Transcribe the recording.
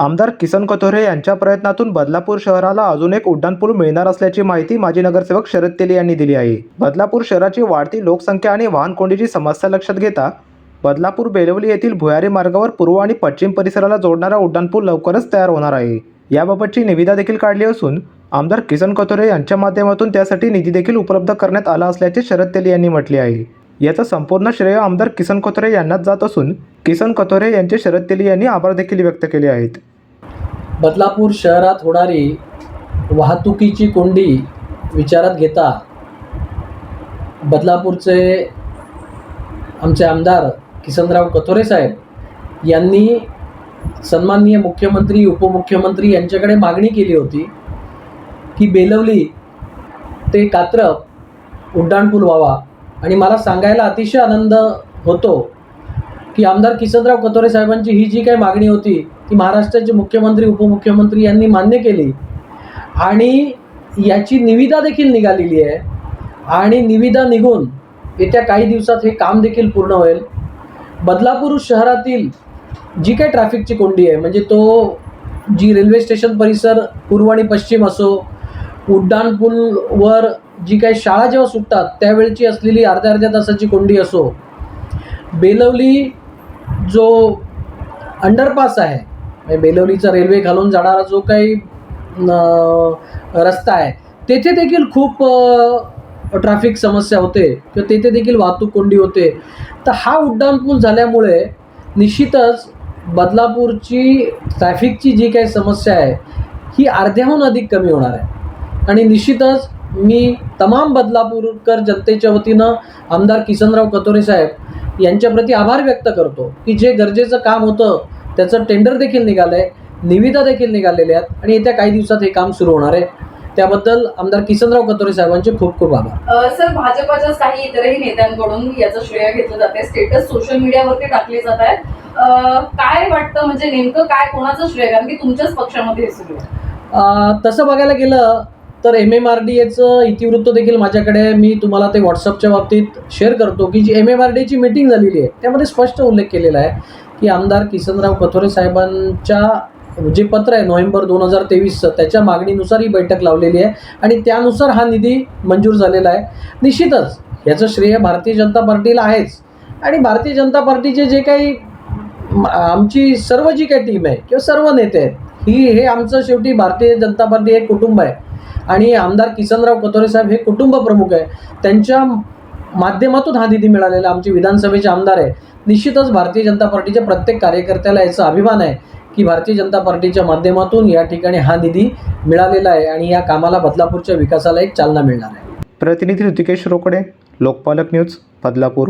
आमदार किसन कथोरे यांच्या प्रयत्नातून बदलापूर शहराला अजून एक उड्डाणपूल मिळणार असल्याची माहिती माजी नगरसेवक शरद तेली यांनी दिली आहे. बदलापूर शहराची वाढती लोकसंख्या आणि वाहन कोंडीची समस्या लक्षात घेता बदलापूर बेलवली येथील भुयारी मार्गावर पूर्व आणि पश्चिम परिसराला जोडणारा उड्डाणपूल लवकरच तयार होणार आहे. याबाबतची निविदा देखील काढली असून आमदार किसन कथोरे यांच्या माध्यमातून त्यासाठी निधी देखील उपलब्ध करण्यात आला असल्याचे शरद तेली यांनी म्हटले आहे. याचं संपूर्ण श्रेय आमदार किसन कथोरे यांनाच जात असून किसन कथोरे यांचे शरद तेली यांनी आभार देखील व्यक्त केले आहेत. बदलापूर शहरात होणारी वाहतुकीची कोंडी विचारात घेता बदलापूरचे आमचे आमदार किसनराव कथोरे साहेब यांनी सन्माननीय मुख्यमंत्री उपमुख्यमंत्री यांच्याकडे मागणी केली होती की बेलवली ते कात्रप उड्डाणपूल व्हावा. आणि मला सांगायला अतिशय आनंद होतो की आमदार किसनराव कतोरे साहेबांची ही जी काही मागणी होती ती महाराष्ट्राचे मुख्यमंत्री उपमुख्यमंत्री यांनी मान्य केली. आणि याची निविदा देखील निघालेली आहे. आणि निविदा निघून येत्या काही दिवसात हे काम देखील पूर्ण होईल. बदलापूर शहरातील जी काही ट्रॅफिकची कोंडी आहे म्हणजे तो जी रेल्वे स्टेशन परिसर पूर्व आणि पश्चिम असो उड्डाणपूलवर जी काही शाळा जेव्हा सुटतात त्यावेळची असलेली अर्ध्या अर्ध्या तासाची कोंडी असो बेलवली जो अंडरपास आहे म्हणजे बेलवलीचा रेल्वे घालून जाणारा जो काही रस्ता आहे तेथे देखील खूप ट्रॅफिक समस्या होते किंवा तेथे देखील वाहतूक कोंडी होते. तर हा उड्डाणपूल झाल्यामुळे निश्चितच बदलापूरची ट्रॅफिकची जी काही समस्या आहे ही अर्ध्याहून अधिक कमी होणार आहे. आणि निश्चितच मी तमाम बदलापूरकर जनतेच्या वतीनं आमदार किसनराव कतोरे साहेब यांच्याप्रती आभार व्यक्त करतो की जे गरजेचं काम होतं त्याचं टेंडर देखील निघालं आहे निविदा देखील निघालेल्या आहेत आणि येत्या काही दिवसात हे काम सुरू होणार आहे. त्याबद्दल आमदार किसनराव कतोरे साहेबांचे खूप खूप आभार. सर भाजपाच्याच काही इतरही नेत्यांकडून याचं श्रेय घेतलं जाते स्टेटस सोशल मीडियावरती टाकले जात आहेत काय वाटतं म्हणजे नेमकं काय कोणाचं श्रेय? कारण की तुमच्याच पक्षामध्ये हे सुरू तसं बघायला गेलं तर एम एम आर डी एचं इतिवृत्त देखील माझ्याकडे मी तुम्हाला ते व्हॉट्सअपच्या बाबतीत शेअर करतो की जी एम एम आर डीची मीटिंग झालेली आहे त्यामध्ये स्पष्ट उल्लेख केलेला आहे की आमदार किसनराव कथोरे साहेबांच्या जे पत्र आहे नोव्हेंबर दोन हजार तेवीसचं त्याच्या मागणीनुसार ही बैठक लावलेली आहे आणि त्यानुसार हा निधी मंजूर झालेला आहे. निश्चितच याचं श्रेय भारतीय जनता पार्टीला आहेच. आणि भारतीय जनता पार्टीचे जे काही आमची सर्व जी काही टीम आहे किंवा सर्व नेते आहेत ही हे आमचं शेवटी भारतीय जनता पार्टी एक कुटुंब आहे. आणि आमदार किसनराव कतोरे साहेब हे कुटुंब प्रमुख आहे. त्यांच्या माध्यमातून हा निधी मिळालेला आमचे विधानसभेचे आमदार आहे. निश्चितच भारतीय जनता पार्टीच्या प्रत्येक कार्यकर्त्याला याचा अभिमान आहे की भारतीय जनता पार्टीच्या माध्यमातून या ठिकाणी हा निधी मिळालेला आहे आणि या कामाला बदलापूरच्या विकासाला एक चालना मिळणार आहे. प्रतिनिधी ऋतिकेश रोकडे लोकपालक न्यूज बदलापूर.